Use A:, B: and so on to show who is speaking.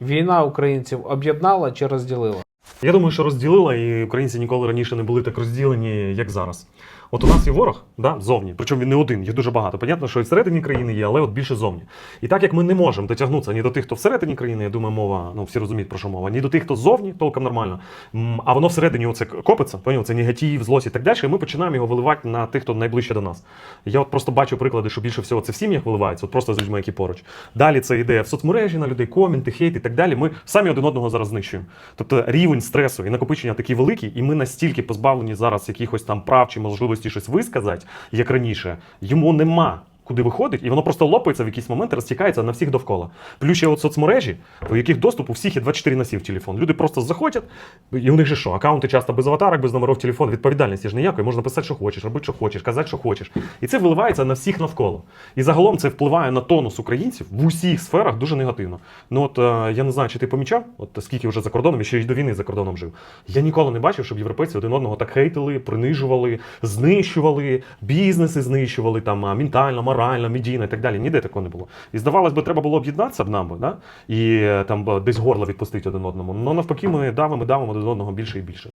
A: Війна українців об'єднала чи розділила?
B: Я думаю, що розділила, і українці ніколи раніше не були так розділені, як зараз. От у нас є ворог, да, зовні, причому він не один, їх дуже багато. Понятно, що і всередині країни є, але от більше зовні. І так як ми не можемо дотягнутися ні до тих, хто всередині країни, я думаю, мова, ну всі розуміють про що мова, ні до тих, хто зовні, толком нормально. А воно всередині оце копиться, поняв, це негатив, злость і так далі. І ми починаємо його виливати на тих, хто найближче до нас. Я от просто бачу приклади, що більше всього це в сім'ях виливається, от просто з людьми, які поруч. Далі це йде в соцмережі на людей, коменти, хейт і так далі. Ми самі один одного зараз знищуємо. Тобто рівень стресу і накопичення такий великий, і ми настільки позбавлені зараз якихось там прав чи можливості щось висказати, як раніше, йому нема. Куди виходить, і воно просто лопається в якийсь момент, розтікається на всіх довкола. Плюс ще от соцмережі, у яких доступ у всіх є 24 на 7 в телефон. Люди просто заходять, і у них же що? Акаунти часто без аватарок, без номерів телефону, відповідальності ж ніякої, можна писати, що хочеш, робити, що хочеш, казати, що хочеш. І це виливається на всіх навколо. І загалом це впливає на тонус українців в усіх сферах дуже негативно. Ну от е, я не знаю, чи ти помічав, от скільки вже за кордоном, і ще й до війни за кордоном жив. Я ніколи не бачив, щоб європейці один одного так хейтили, принижували, знищували, бізнеси знищували там ментально, морально, медійно і так далі. Ніде такого не було. І здавалось би, треба було об'єднатися б нам, да? і е, там десь горло відпустити один одному. Ну навпаки, ми давимо, давимо один одного більше і більше.